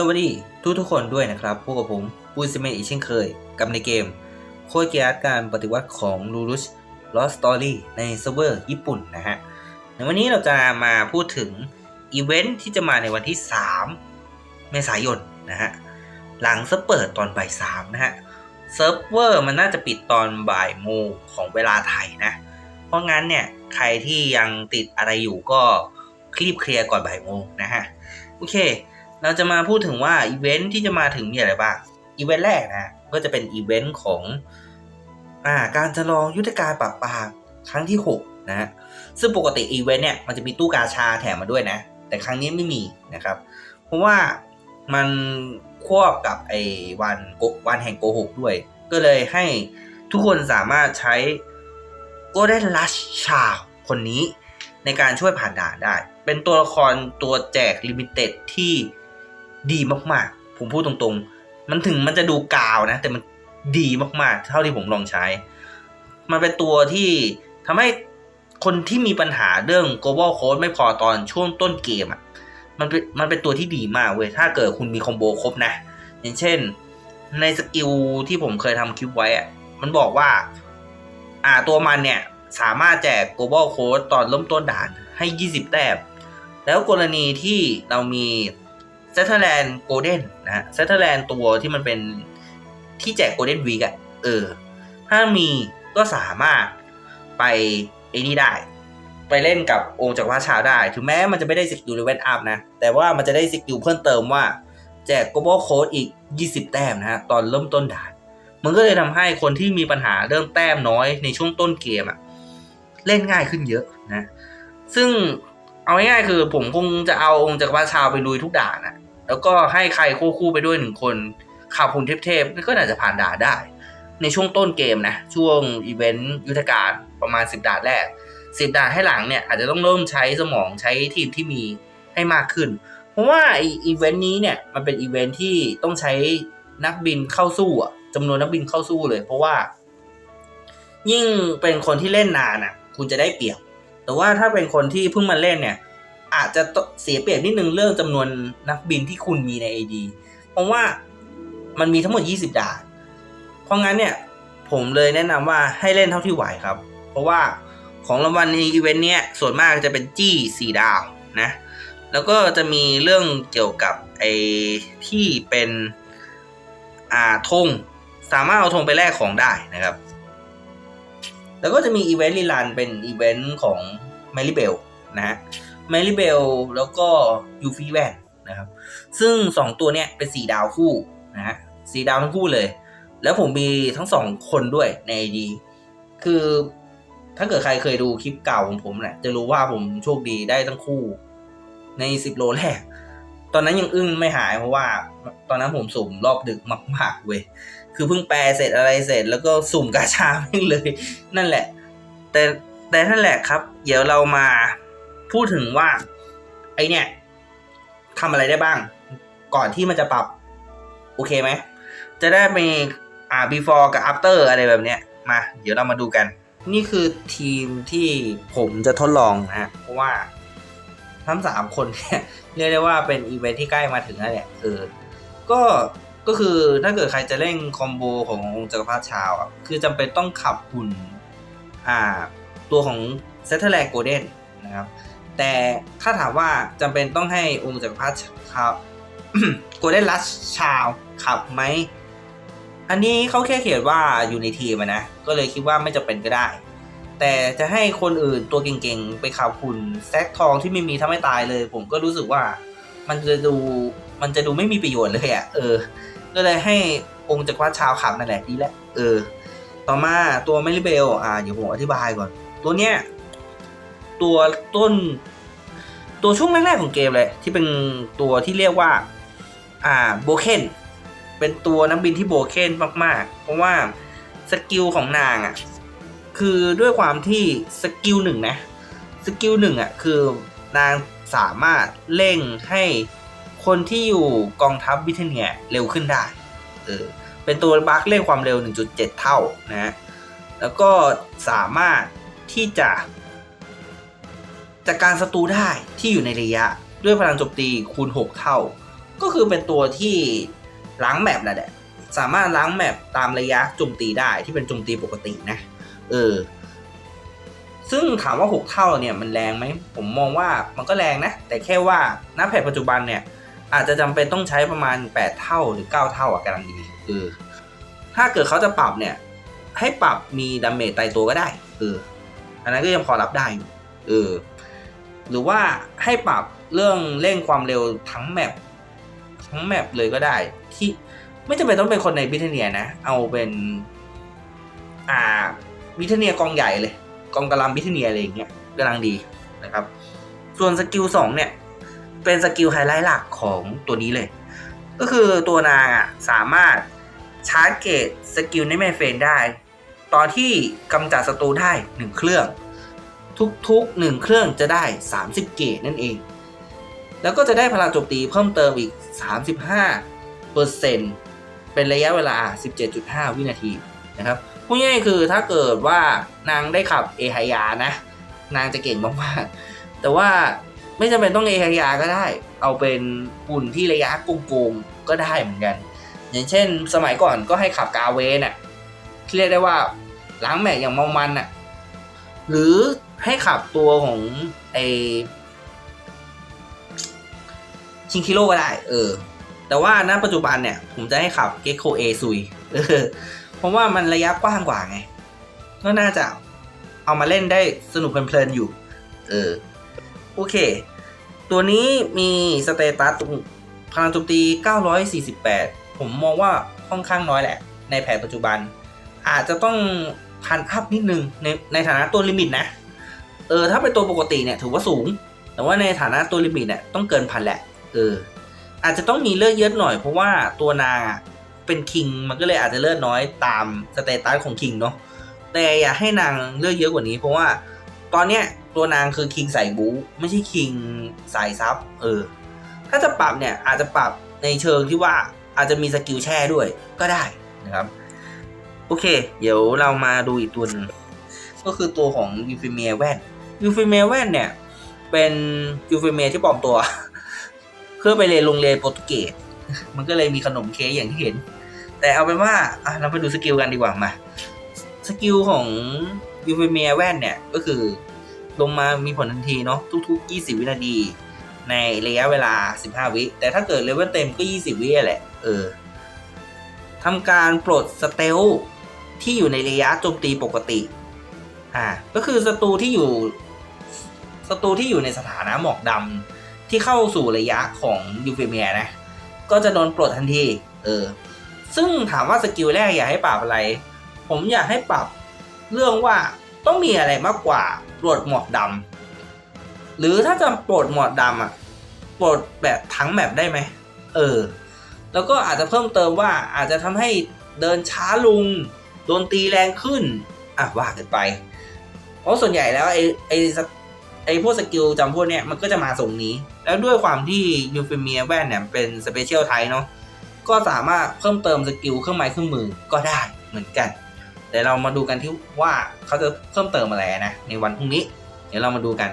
สวัสดีทุกทุกคนด้วยนะครับ พวกกับผมปูซิเมอีกเช่นเคย กับในเกม โคดเกียร์การปฏิวัติของลูรุชลอสตอรี่ในเซิร์ฟเวอร์ญี่ปุ่นนะฮะ ในวันนี้เราจะมาพูดถึงอีเวนท์ที่จะมาในวันที่ 3 เมษายนนะฮะ หลังเซิร์ฟเปิดตอนบ่ายสามนะฮะ เซิร์ฟเวอร์มันน่าจะปิดตอนบ่ายโมงของเวลาไทยนะ เพราะงั้นเนี่ย ใครที่ยังติดอะไรอยู่ก็รีบเคลียร์ก่อนบ่ายโมงนะฮะ โอเค เราจะมาพูดถึงว่าอีเวนท์ที่จะมาถึงมีอะไรบ้างอีเวนต์แรกนะก็จะเป็นอีเวนต์ของอ่าการจะลองยุทธการปราบปรามครั้งที่ 6 นะฮะซึ่งปกติอีเวนต์เนี่ยมันจะมีตู้กาชาแถมมาด้วยนะ แต่ครั้งนี้ไม่มีนะครับ เพราะว่ามันควบกับไอ้วันโกวันแห่งโกหกด้วย ก็เลยให้ทุกคนสามารถใช้ Golden Rush ชาคนนี้ในการช่วยผ่านด่านได้ เป็นตัวละครตัวแจกลิมิเต็ดที่ ดีมากๆ ผมพูดตรงๆ มันถึงมันจะดูกาวนะ แต่มันดีมากๆ เท่าที่ผมลองใช้ มันเป็นตัวที่ทำให้คนที่มีปัญหาเรื่อง global code ไม่พอตอนช่วงต้นเกมอะมันเป็นมันเป็นตัวที่ดีมากเว้ย ถ้าเกิดคุณมีคอมโบครบนะ อย่างเช่น ในสกิลที่ผมเคยทำคลิปไว้อะมันบอกว่า อ่าตัวมันเนี่ย สามารถแจก global code ตอนเริ่มต้นด่านให้ 20 แต้ม แล้วกรณีที่เรามี s e t t e r l a n d Golden นนะฮะ s e t t e r l a n d ตัวที่มันเป็นที่แจก Golden Week อะเออ ถ้ามีก็สามารถไปไอ้นี่ได้ ไปเล่นกับองค์จักรวาลชาวได้ ถึงแม้มันจะไม่ได้สกิลเลเวลอัพนะ แต่ว่ามันจะได้สกิลเพิ่มเติมว่า แจก global code อีก 20 แต้มนะฮะ ตอนเริ่มต้นด่าน มันก็เลยทำให้คนที่มีปัญหาเรื่องแต้มน้อยในช่วงต้นเกมอะเล่นง่ายขึ้นเยอะนะ ซึ่งเอาง่ายๆคือผมคงจะเอาองค์จักรวาลชาวไปลุยทุกด่านนะ แล้วก็ให้ใครคู่คู่ไปด้วยหนึ่งคนขับหุ่นเทพๆก็น่าจะผ่านด่าได้ ในช่วงต้นเกมนะ ช่วงอีเวนต์ยุทธการประมาณ 10ด่านแรก 10ด่านให้หลังเนี่ยอาจจะต้องเริ่มใช้สมองใช้ทีมที่มีให้มากขึ้น เพราะว่าออีเวนต์นี้เนี่ยมันเป็นอีเวนต์ที่ต้องใช้นักบินเข้าสู้อะจำนวนนักบินเข้าสู้เลย เพราะว่า ยิ่งเป็นคนที่เล่นนานอะ คุณจะได้เปรียบแต่ว่าถ้าเป็นคนที่เพิ่งมาเล่นเนี่ย อาจจะเสียเปรียบนิดนึงเรื่องจำนวนนักบินที่คุณมีใน AD เพราะว่ามันมีทั้งหมด 20 ด่าน เพราะงั้นเนี่ย ผมเลยแนะนำว่าให้เล่นเท่าที่ไหวครับ เพราะว่าของรางวัลในอีเวนต์เนี้ยส่วนมากจะเป็นจี้ 4 ดาวนะ แล้วก็จะมีเรื่องเกี่ยวกับไอ้ที่เป็นอ่าธงสามารถเอาธงไปแลกของได้นะครับ แล้วก็จะมีอีเวนต์ลีลันเป็นอีเวนต์ของแมรี่เบลนะฮะ แมรี่เบลแล้วก็ยูฟีแวนนะครับ ซึ่ง 2 ตัวเนี้ยเป็น4ดาวคู่นะฮะสีดาวทั้งคู่เลย แล้วผมมีทั้งสองคนด้วยใน ID คือถ้าเกิดใครเคยดูคลิปเก่าของผมเนี่ยจะรู้ว่าผมโชคดีได้ทั้งคู่ ใน 10 โลแรก ตอนนั้นยังอึ้งไม่หายเพราะว่า ตอนนั้นผมสุ่มรอบดึกมากๆเว้ยคือเพิ่งแปลเสร็จอะไรเสร็จ แล้วก็สุ่มกาชาไม่เลย นั่นแหละ แต่แต่นั่นแหละครับ เดี๋ยวเรามา พูดถึงว่าไอเนี่ยทำอะไรได้บ้าง ก่อนที่มันจะปรับ โอเคไหม จะได้มีอ่า before กับ after อะไรแบบเนี้ย มา เดี๋ยวเรามาดูกัน นี่คือทีมที่ผมจะทดลองนะ เพราะว่าทั้งสามคนเนี่ยเรียกได้ว่าเป็นอีเวนท์ที่ใกล้มาถึงแล้วแหละเออก็ก็คือถ้าเกิดใครจะเล่นคอมโบขององค์จักรพรรดิชาวอะคือจำเป็นต้องขับหุ่นอ่าตัวของเซตเทอร์แลนด์โกลเด้นนะครับ แต่ถ้าถามว่าจำเป็นต้องให้องค์จักรพรรดิชาวโกลเด้นลัชชาวขับไหม อันนี้เขาแค่เขียนว่าอยู่ในทีมนะ ก็เลยคิดว่าไม่จำเป็นก็ได้ แต่จะให้คนอื่นตัวเก่งๆ ไปขับหุ่นแซกทองที่ไม่มีทำให้ตายเลย ผมก็รู้สึกว่ามันจะดูมันจะดูไม่มีประโยชน์เลยอะ่ะ เออ ก็เลยให้องค์จักรพรรดิชาวขับนั่นแหละดีแล้วเออ ต่อมาตัวเมลิเบล อ่าเดี๋ยวผมอธิบายก่อน ตัวเนี้ยตัวต้น ตัวช่วงแรกๆของเกมเลย ที่เป็นตัวที่เรียกว่าอ่าโบเคนเป็นตัวนักบินที่โบเคนมากๆ เพราะว่าสกิลของนางอะคือด้วยความที่สกิลหนึ่งนะสกิลหนึ่งอะคือนางสามารถเร่งให้คนที่อยู่กองทัพบิทเนียเร็วขึ้นได้เออเป็นตัวบัคเร่งความเร็ว 1.7 เท่านะแล้วก็สามารถที่จะ จัดการศัตรูได้ที่อยู่ในระยะด้วยพลังโจมตีคูณ 6 เท่า ก็คือเป็นตัวที่ล้างแมปแหละแหละสามารถล้างแมปตามระยะโจมตีได้ที่เป็นโจมตีปกตินะ เออ ซึ่งถามว่า 6 เท่าเนี่ยมันแรงไหม ผมมองว่ามันก็แรงนะ แต่แค่ว่าณแผนปัจจุบันเนี่ย อาจจะจำเป็นต้องใช้ประมาณ 8 เท่าหรือ 9 เท่าอะกำลังดีเออถ้าเกิดเขาจะปรับเนี่ย ให้ปรับมีดาเมจตายตัวก็ได้เอออันนั้นก็ยังพอรับได้เออ หรือว่าให้ปรับเรื่องเร่งความเร็วทั้งแมปทั้งแมปเลยก็ได้ ที่ไม่จำเป็นต้องเป็นคนในบิทเนียนะ เอาเป็นอ่าบิทเนียกองใหญ่เลยกองกำลังบิทเนียอะไรอย่างเงี้ยกำลังดีนะครับ ส่วนสกิลสองเนี่ยเป็นสกิลไฮไลท์หลักของตัวนี้เลย ก็คือตัวนางอะสามารถชาร์จเกตสกิลในแมนเฟนได้ ตอนที่กำจัดศัตรูได้หนึ่งเครื่อง ทุกๆหนึ่งเครื่องจะได้ 30 เกตนั่นเอง แล้วก็จะได้พลังโจมตีเพิ่มเติมอีก 35 เปอร์เซ็นต์เป็นระยะเวลา 17.5 วินาทีนะครับพูดง่ายๆคือถ้าเกิดว่านางได้ขับเอไฮยานะ นางจะเก่งมากๆ แต่ว่าไม่จำเป็นต้องเอไฮยาก็ได้ เอาเป็นหุ่นที่ระยะโกงๆก็ได้เหมือนกัน อย่างเช่น สมัยก่อนก็ให้ขับกาเวน่ะที่เรียกได้ว่าล้างแม็กอย่างเมามันน่ะหรือ ให้ขับตัวของไอชิงคิโร่ก็ได้ เออ แต่ว่าณปัจจุบันเนี่ย ผมจะให้ขับเกโคเอซุยเออเพราะว่ามันระยะกว้างกว่าไง ก็น่าจะเอามาเล่นได้สนุกเพลินๆอยู่ เออ โอเค ตัวนี้มีสเตตัสพลังโจมตี 948 ผมมองว่าค่อนข้างน้อยแหละ ในแผนปัจจุบัน อาจจะต้องพันอัพนิดนึงในในฐานะตัวลิมิตนะ เออถ้าเป็นตัวปกติเนี่ยถือว่าสูง แต่ว่าในฐานะตัวลิมิตเนี่ยต้องเกินพันแหละเอออาจจะต้องมีเลือดเยอะหน่อยเพราะว่าตัวนางเป็นคิงมันก็เลยอาจจะเลือดน้อยตามสเตตัสของคิงเนาะแต่อย่าให้นางเลือดเยอะกว่านี้ เพราะว่าตอนเนี้ยตัวนางคือคิงใส่บูไม่ใช่คิงใส่ซับเออถ้าจะปรับเนี่ยอาจจะปรับในเชิงที่ว่าอาจจะมีสกิลแช่ด้วยก็ได้นะครับโอเค เดี๋ยวเรามาดูอีกตัวนึงก็คือตัวของยูฟิเมียแว่น ยูฟิเมียแว่นเนี่ย เป็นยูฟิเมที่ปลอมตัว เพื่อไปเรียนโรงเรียนโปรตุเกสมันก็เลยมีขนมเค้กอย่างที่เห็น แต่เอาเป็นว่าเราไปดูสกิลกันดีกว่ามาสกิลของยูฟิเมียแว่นเนี่ย ก็คือลงมามีผลทันทีเนาะทุก ๆ 20 วินาที ในระยะเวลา 15 วิ แต่ถ้าเกิดเลเวลเต็มก็ 20 วิแหละ เออทำการปลดสเตลที่อยู่ในระยะโจมตีปกติ อ่า ก็คือศัตรูที่อยู่ ศัตรูที่อยู่ในสถานะหมอกดำที่เข้าสู่ระยะของยูเฟเมียนะ ก็จะโดนปลดทันทีเออ ซึ่งถามว่าสกิลแรกอยากให้ปรับอะไร ผมอยากให้ปรับเรื่องว่าต้องมีอะไรมากกว่าปลดหมอกดำหรือถ้าจะปลดหมอกดำอะปลดแบบทั้งแมปได้ไหมเออ แล้วก็อาจจะเพิ่มเติมว่าอาจจะทำให้เดินช้าลงโดนตีแรงขึ้นอะว่ากันไป เพราะส่วนใหญ่แล้วไอ้ไอ้ส ไอ้พวกสกิลจำพวกเนี้ยมันก็จะมาส่งนี้ แล้วด้วยความที่ยูเฟเมียแว่นเนี่ยเป็นสเปเชียลไทป์เนาะก็สามารถเพิ่มเติมสกิลเครื่องไม้เครื่องมือก็ได้เหมือนกันแต่เรามาดูกันที่ว่าเขาจะเพิ่มเติมอะไรนะในวันพรุ่งนี้ เดี๋ยวเรามาดูกัน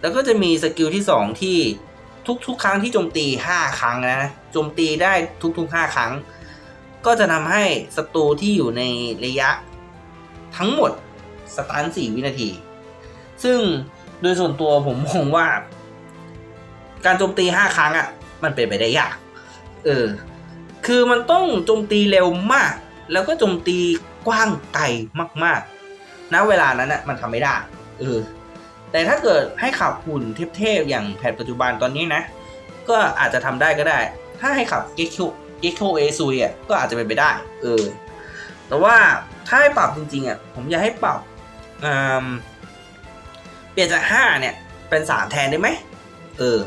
แล้วก็จะมีสกิลที่ 2 ที่ทุกๆ ครั้งที่โจมตี 5 ครั้งนะโจมตีได้ทุกๆ 5 ครั้ง ก็จะทำให้ศัตรูที่อยู่ในระยะทั้งหมดสตัน4วินาที ซึ่ง โดยส่วนตัวผมมองว่า การโจมตี5ครั้งอะ่ะ มันเป็นไปได้ยาก เออ คือมันต้องโจมตีเร็วมาก แล้วก็โจมตีกว้างไกลมากๆณเวลานั้นอะมันทำไม่ได้ เออ แต่ถ้าเกิดให้ขับหุ่นเทพๆอย่างแผนปัจจุบันตอนนี้นะ ก็อาจจะทำได้ก็ได้ ถ้าให้ขับเก k โเก k โเอซุยอะก็อาจจะเป็นไปได้ เออ แต่ว่าถ้าให้ปรับจริงๆอะผมอยากให้ปรับอืม เปลี่ยนจาก5เนี่ยเป็น 3 แทนได้ไหมเออ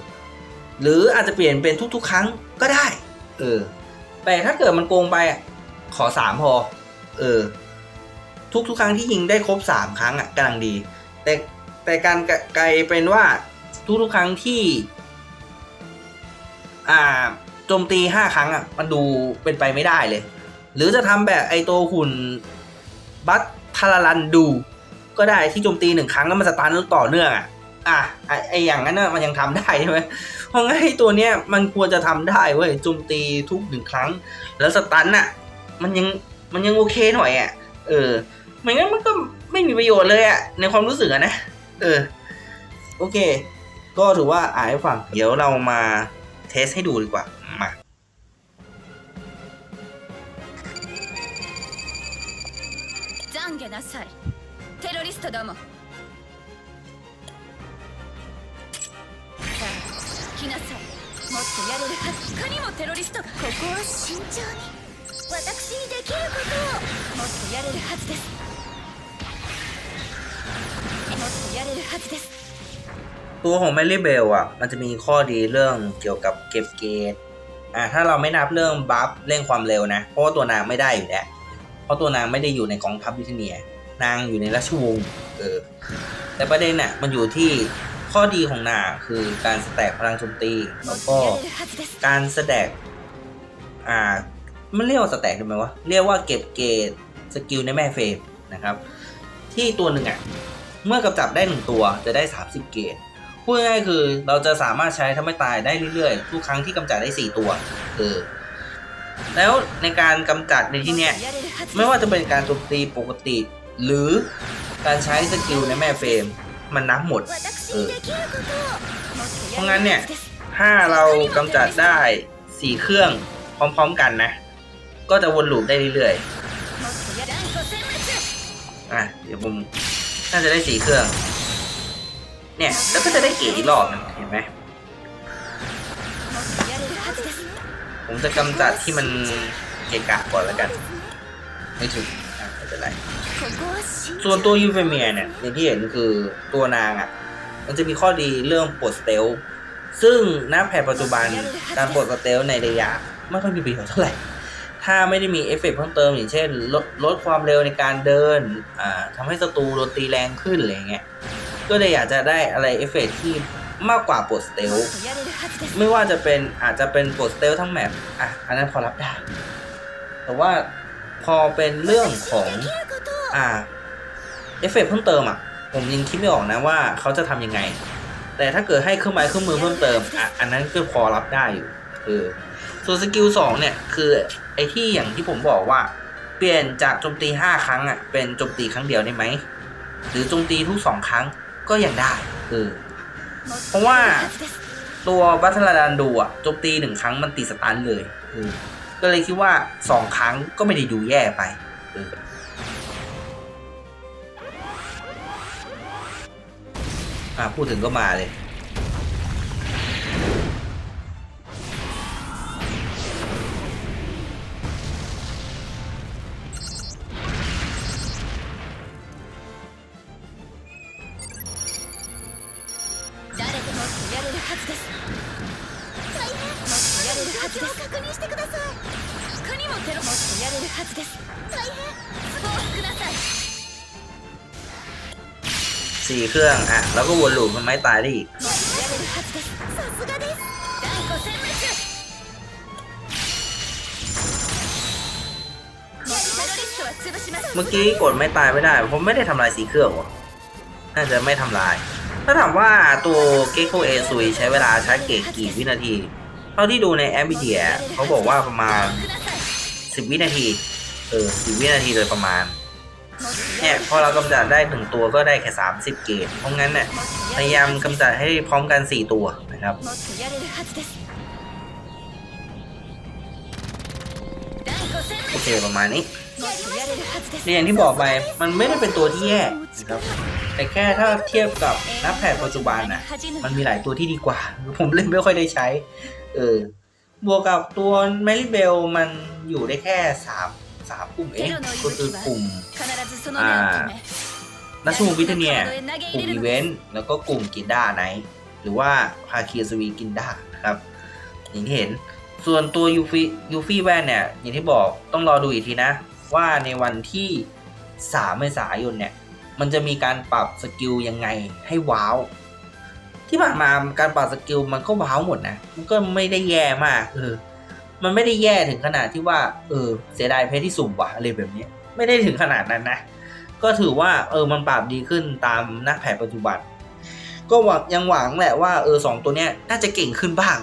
หรืออาจจะเปลี่ยนเป็นทุก ๆ ครั้งก็ได้เออแต่ถ้าเกิดมันโกงไปอะขอ 3 พอเออทุกๆ ครั้งที่ยิงได้ครบ 3 ครั้งอะกำลังดี แต่แต่การไกลเป็นว่าทุกๆ ครั้งที่ อ่าโจมตี5ครั้งอะมันดูเป็นไปไม่ได้เลย หรือจะทำแบบไอตัวหุ่น บัตทาราลันดู ก็ได้ที่โจมตีหนึ่งครั้งแล้วมันสตาร์ทต่อเนื่องอ่ะ อ่ะไอไออย่างนั้นน่ะมันยังทำได้ใช่ไหม เพราะงั้นไอ้ตัวเนี้ยมันควรจะทำได้เว้ยโจมตีทุกหนึ่งครั้ง แล้วสตันน่ะ มันยังมันยังโอเคหน่อยอ่ะ เออไม่งั้นมันก็ไม่มีประโยชน์เลยอ่ะ ในความรู้สึกอะนะ เออ โอเค ก็ถือว่าอ่านให้ฟัง เดี๋ยวเรามาเทสให้ดูดีกว่า มา 懺悔なさい テロリストどもさあ来なさいもっとやれるはずかにもテロリストがここは慎重に私にできることをもっとやれるはずですもっとやれるはずですตัวของแมรี่เบลอะ มันจะมีข้อดีเรื่องเกี่ยวกับเก็บเกตอะถ้าเราไม่นับเรื่องบัฟเร่งความเร็วนะ เพราะว่าตัวนางไม่ได้อยู่แล้ว เพราะตัวนางไม่ได้อยู่ในกองทัพบิทเนีย นางอยู่ในราชวงศ์เออแต่ประเด็นน่ะมันอยู่ที่ข้อดีของนาคือการแสดงพลังโจมตีแล้วก็การแสดงอ่ามันเรียกว่าแสดงได้ไหมวะ เรียกว่าเก็บเกตสกิลในแม่เฟมนะครับ ที่ตัวหนึ่งอะ เมื่อกำจับได้หนึ่งตัวจะได้ 30 เกตพูดง่ายคือเราจะสามารถใช้ทำไม่ตายได้เรื่อยๆ ทุกครั้งที่กำจัดได้ 4 ตัวเออแล้วในการกำจัดในที่เนี้ยไม่ว่าจะเป็นการโจมตีปกติ หรือการใช้สกิลในแม่เฟรมมันนับหมดเออเพราะงั้นเนี่ยถ้าเรากำจัดได้สี่เครื่องพร้อมๆกันนะ ก็จะวนลูปได้เรื่อยๆอะเดี๋ยวผมน่าจะได้สี่เครื่อง เนี่ยแล้วก็จะได้เกีอีกรอบนึเห็นไหมผมจะกำจัดที่มันเกะกะก่อนแล้วกัน ไม่ถูก็นไรส่วนตัวยูเฟเมียเนี่ยอย่างที่เห็นคือตัวนางอะ่ะ มันจะมีข้อดีเรื่องปลดสเตลซึ่งนับแผนปัจจุบันการปลดสเตลในระยะไม่ค่อยมีประโยชน์เท่าไหร่ ถ้าไม่ได้มีเอฟเฟกต์เพิ่มเติมอย่างเช่นลดลดความเร็วในการเดินอ่าทำให้ศัตรูโดนตีแรงขึ้นอะไรเงี้ยก็เลยอยากจะได้อะไรเอฟเฟกที่มากกว่าปลดสเตลไม่ว่าจะเป็นอาจจะเป็นปลดสเตลทั้งแมปอะอันนั้นพอรับได้ แต่ว่า พอเป็นเรื่องของอ่าเอฟเฟกเพิ่มเติมอะ ผมยังคิดไม่ออกนะว่าเขาจะทำยังไง แต่ถ้าเกิดให้เครื่องไม้เครื่องมือเพิ่มเติมอะอันนั้นก็พอรับได้อยู่เออส่วนสกิลสองเนี่ย คือไอ้ที่อย่างที่ผมบอกว่า เปลี่ยนจากโจมตีห้าครั้งอะเป็นโจมตีครั้งเดียวได้ไหมหรือโจมตีทุกสองครั้งก็ยังได้คือเพราะว่าตัวบัตรลาดันดูอะโจมตีหนึ่งครั้งมันตีสตันเลยอื ก็เลยคิดว่าสองครั้งก็ไม่ได้ดูแย่ไปเอออ่ะพูดถึงก็มาเลย 誰でもっとやれるはずです大変もっとやれるはずです確認してください 他にもテロもっとやれるはずです大変都合ください สี่เครื่องอ่ะ แล้วก็วนลูปมันไม่ตายได้อีก もっとやれるはずですさすがです断固殲滅もっとテロリストは潰します เมื่อกี้กดไม่ตายไม่ได้ ผมไม่ได้ทำลายสีเครื่องวะน่าจะไม่ทำลาย ถ้าถามว่าตัวเก k โ o เอซุยใช้เวลาชาร์จเกตกี่วินาที เท่าที่ดูในแอมบิเดียเขาบอกว่าประมาณ くださ สิบวินาที เออสิบวินาทีโดยประมาณเนี่ยพอเรากำจัดได้ถึงตัวก็ได้แค่สามสิบเกตเพราะงั้นเนี่ยพยายามกำจัดให้พร้อมกันสี่ตัวนะครับโอเคประมาณนี้ในอย่างที่บอกไปมันไม่ได้เป็นตัวที่แย่นะครับแต่แค่ถ้าเทียบกับนับแพทปัจจุบันนะมันมีหลายตัวที่ดีกว่า ผมเล่นไม่ค่อยได้ใช้ เออ บวกกับตัวเมลิเบลมันอยู่ได้แค่สามสามกลุ่มเองก็คือกลุ่มอ่านัสูวิทเนียกลุ่มอีเวนต์แล้วก็กลุ่มกินด้าไนหรือว่าพาคีสวีกินด้านะครับ อย่างที่เห็นส่วนตัวยูฟี่ยูฟี่แวนเนี่ย อย่างที่บอกต้องรอดูอีกทีนะ ว่าในวันที่3เมษายนเนี่ย มันจะมีการปรับสกิลยังไงให้ว้าว ที่ผ่านมาการปรับสกิลมันก็ว้าวหมดนะมันก็ไม่ได้แย่มากเออมันไม่ได้แย่ถึงขนาดที่ว่าเออเสียดายเพชรที่สุ่มว่ะอะไรแบบนี้ ไม่ได้ถึงขนาดนั้นนะ ก็ถือว่าเออมันปรับดีขึ้นตามหน้าแผนปัจจุบัน ก็หวังยังหวังแหละว่าเออสองตัวเนี้ยน่าจะเก่งขึ้นบ้าง